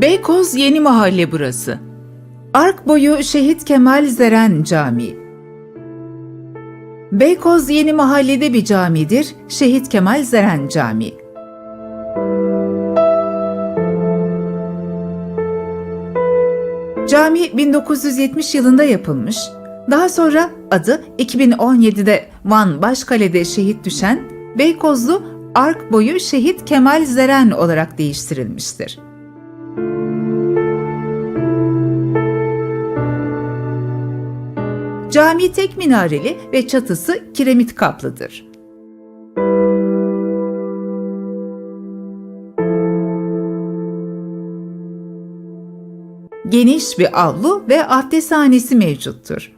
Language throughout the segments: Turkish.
Beykoz Yeni Mahalle burası. Ark boyu Şehit Kemal Zeren Camii. Beykoz Yeni Mahalle'de bir camidir, Şehit Kemal Zeren Camii. Cami 1970 yılında yapılmış. Daha sonra adı 2017'de Van Başkale'de şehit düşen Beykozlu Ark boyu Şehit Kemal Zeren olarak değiştirilmiştir. Cami tek minareli ve çatısı kiremit kaplıdır. Geniş bir avlu ve abdesthanesi mevcuttur.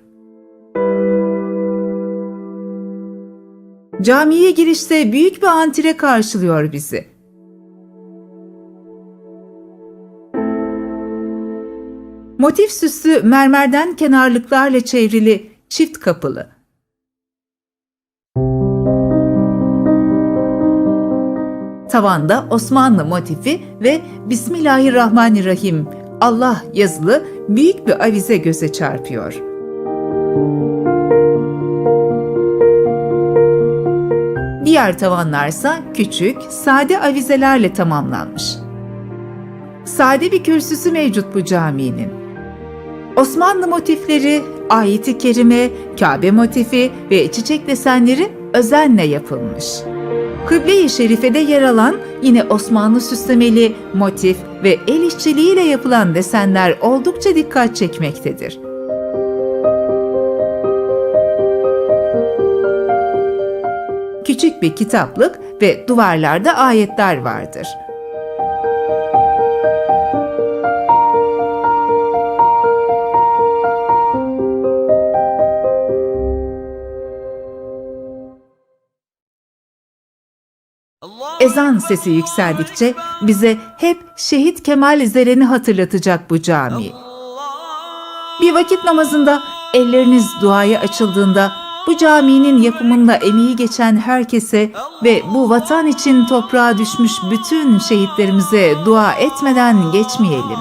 Camiye girişte büyük bir antire karşılıyor bizi. Motif süslü mermerden kenarlıklarla çevrili çift kapılı. Tavanda Osmanlı motifi ve Bismillahirrahmanirrahim Allah yazılı büyük bir avize göze çarpıyor. Diğer tavanlarsa küçük, sade avizelerle tamamlanmış. Sade bir kürsüsü mevcut bu caminin. Osmanlı motifleri, ayet-i kerime, Kabe motifi ve çiçek desenleri özenle yapılmış. Kıble-i Şerife'de yer alan yine Osmanlı süslemeli motif ve el işçiliğiyle yapılan desenler oldukça dikkat çekmektedir. Küçük bir kitaplık ve duvarlarda ayetler vardır. ezan sesi yükseldikçe bize hep şehit Kemal Zeren'i hatırlatacak bu cami. Bir vakit namazında elleriniz duaya açıldığında bu caminin yapımında emeği geçen herkese ve bu vatan için toprağa düşmüş bütün şehitlerimize dua etmeden geçmeyelim.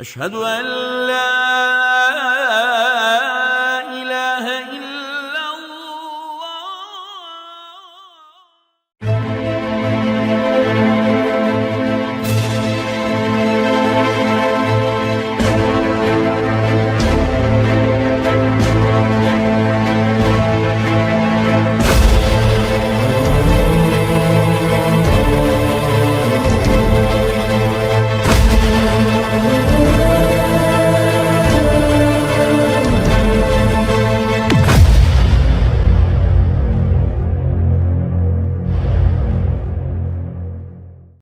Eşhedü en la